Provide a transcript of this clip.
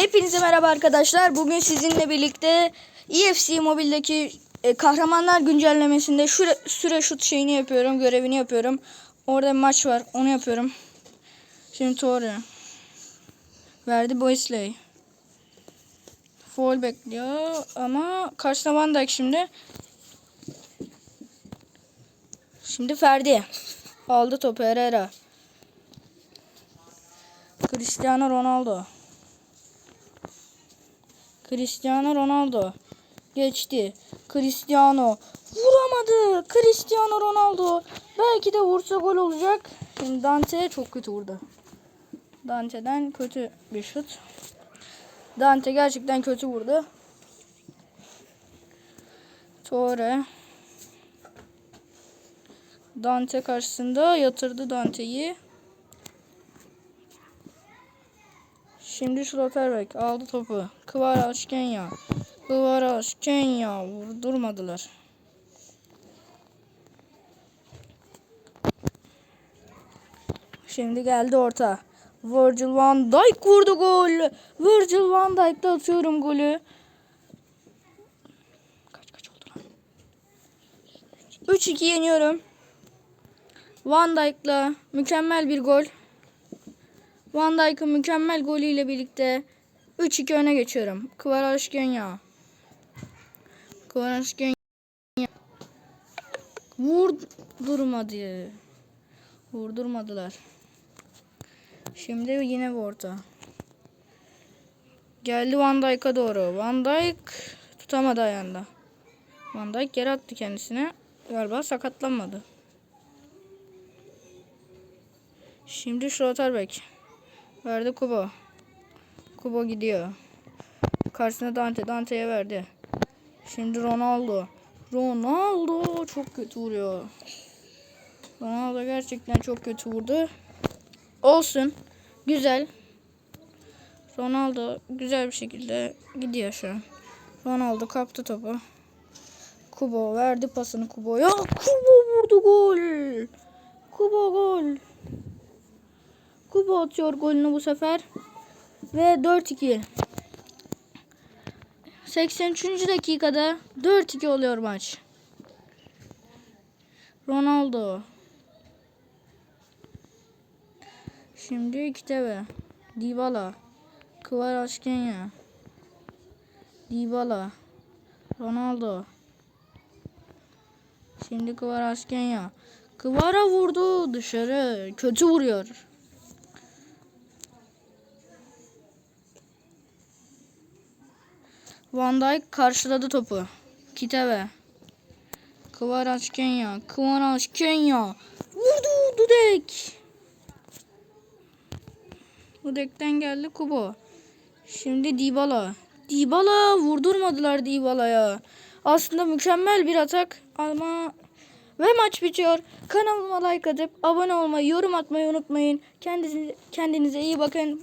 Hepinize merhaba arkadaşlar. Bugün sizinle birlikte EFC Mobile'deki e, kahramanlar güncellemesinde şure, süre şut şeyini yapıyorum. Görevini yapıyorum. Orada bir maç var. Onu yapıyorum. Şimdi Torre. Verdi Boysley. Foul bekliyor ama karşısına Van Dijk şimdi. Şimdi Ferdi. Aldı topu Herrera. Cristiano Ronaldo. Cristiano Ronaldo. Geçti. Cristiano. Vuramadı. Cristiano Ronaldo. Belki de vursa gol olacak. Şimdi Dante çok kötü vurdu. Dante'den kötü bir şut. Dante gerçekten kötü vurdu. Torre. Dante karşısında yatırdı Dante'yi. Şimdi Schlotterbeck aldı topu. Kıvaraş Kenya. Kıvaraş Kenya. Vurdurmadılar. Şimdi geldi orta. Virgil van Dijk vurdu gol. Virgil van Dijk'ta atıyorum golü. Kaç kaç oldu lan? 3-2 yeniyorum. Van Dijk'la mükemmel bir gol. Van Dijk'ın mükemmel golüyle birlikte 3-2 öne geçiyorum. Kvaratskhelia. Kvaratskhelia. Vurdurmadı. Vurdurmadılar. Şimdi yine bir orta. Geldi Van Dijk'a doğru. Van Dijk tutamadı ayağında. Van Dijk geri attı kendisine. Galiba sakatlanmadı. Şimdi Schlotterbeck. Verdi Kubo. Kubo gidiyor. Karşısına Dante. Dante'ye verdi. Şimdi Ronaldo. Ronaldo çok kötü vuruyor. Ronaldo gerçekten çok kötü vurdu. Olsun. Güzel. Ronaldo güzel bir şekilde gidiyor şu an. Ronaldo kaptı topu. Kubo verdi pasını Kubo'ya. Kubo vurdu gol. Kubo gol. Kubo atıyor golünü bu sefer. Ve 4-2. 83. dakikada 4-2 oluyor maç. Ronaldo. Şimdi Kitebe. Dybala. Kvaratskhelia. Dybala. Ronaldo. Şimdi Kvaratskhelia. Kvara vurdu dışarı. Kötü vuruyor. Van Dijk karşıladı topu. Kitebe. Kvaratskhelia. Kvaratskhelia. Vurdu Dudek. Dudek'ten geldi Kubo. Şimdi Dybala. Dybala vurdurmadılar Dybala'ya. Aslında mükemmel bir atak ama ve maç bitiyor. Kanalıma like atıp abone olmayı, yorum atmayı unutmayın. Kendinize, kendinize iyi bakın.